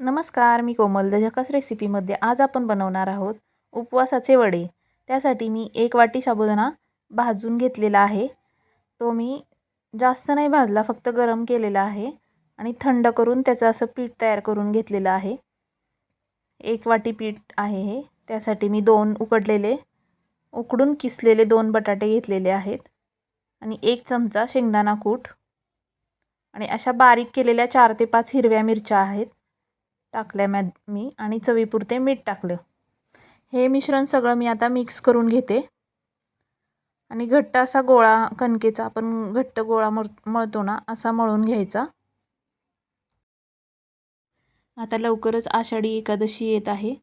नमस्कार मी कोमल. द रेसिपीमध्ये आज आपण बनवणार आहोत उपवासाचे वडे. त्यासाठी मी एक वाटी साबुदाणा भाजून घेतलेला आहे. तो मी जास्त नाही भाजला फक्त गरम केलेला आहे आणि थंड करून त्याचं असं पीठ तयार करून घेतलेलं आहे. एक वाटी पीठ आहे हे. त्यासाठी मी दोन उकडलेले उकडून किसलेले दोन बटाटे घेतलेले आहेत आणि एक चमचा शेंगदाणा कूट आणि अशा बारीक केलेल्या चार ते पाच हिरव्या मिरच्या आहेत. टाकल्या मॅ मी आणि चवीपुरते मीठ टाकलं हे मिश्रण सगळं मी आता मिक्स करून घेते. आणि घट्ट असा गोळा कणकेचा आपण घट्ट गोळा मळ मळतो ना असा मळून घ्यायचा. आता लवकरच आषाढी एकादशी येत आहे.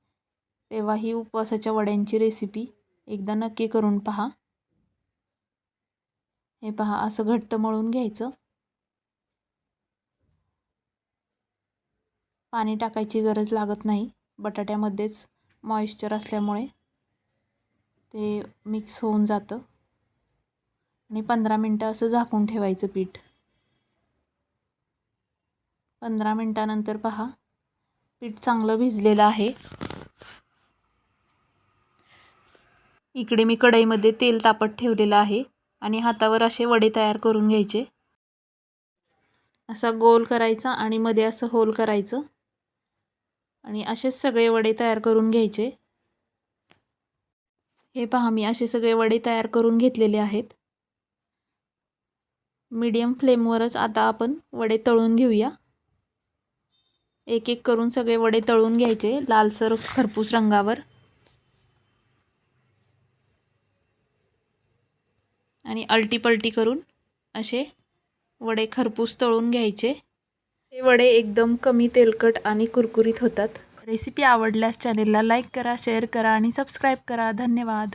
तेव्हा ही उपवासाच्या वड्यांची रेसिपी एकदा नक्की करून पहा. हे पहा असं घट्ट मळून घ्यायचं. पाणी टाकायची गरज लागत नाही. बटाट्यामध्येच मॉइश्चर असल्यामुळे ते मिक्स होऊन जातं. आणि पंधरा मिनटं असं झाकून ठेवायचं पीठ. पंधरा मिनटानंतर पहा पीठ चांगलं भिजलेलं आहे. इकडे मी कढईमध्ये तेल तापत ठेवलेलं आहे आणि हातावर असे वडे तयार करून घ्यायचे. असा गोल करायचा आणि मध्ये असं होल करायचं. आणि असेच सगळे वडे तयार करून घ्यायचे. हे पहा मी असे सगळे वडे तयार करून घेतलेले आहेत. मीडियम फ्लेमवरच आता आपण वडे तळून घेऊया. एक एक करून सगळे वडे तळून घ्यायचे लालसर खरपूस रंगावर. आणि अल्टीपलटी करून असे वडे खरपूस तळून घ्यायचे. हे वडे एकदम कमी तेलकट आणि कुरकुरीत होतात. रेसिपी आवडल्यास चॅनेलला लाईक करा शेअर करा आणि सबस्क्राईब करा. धन्यवाद.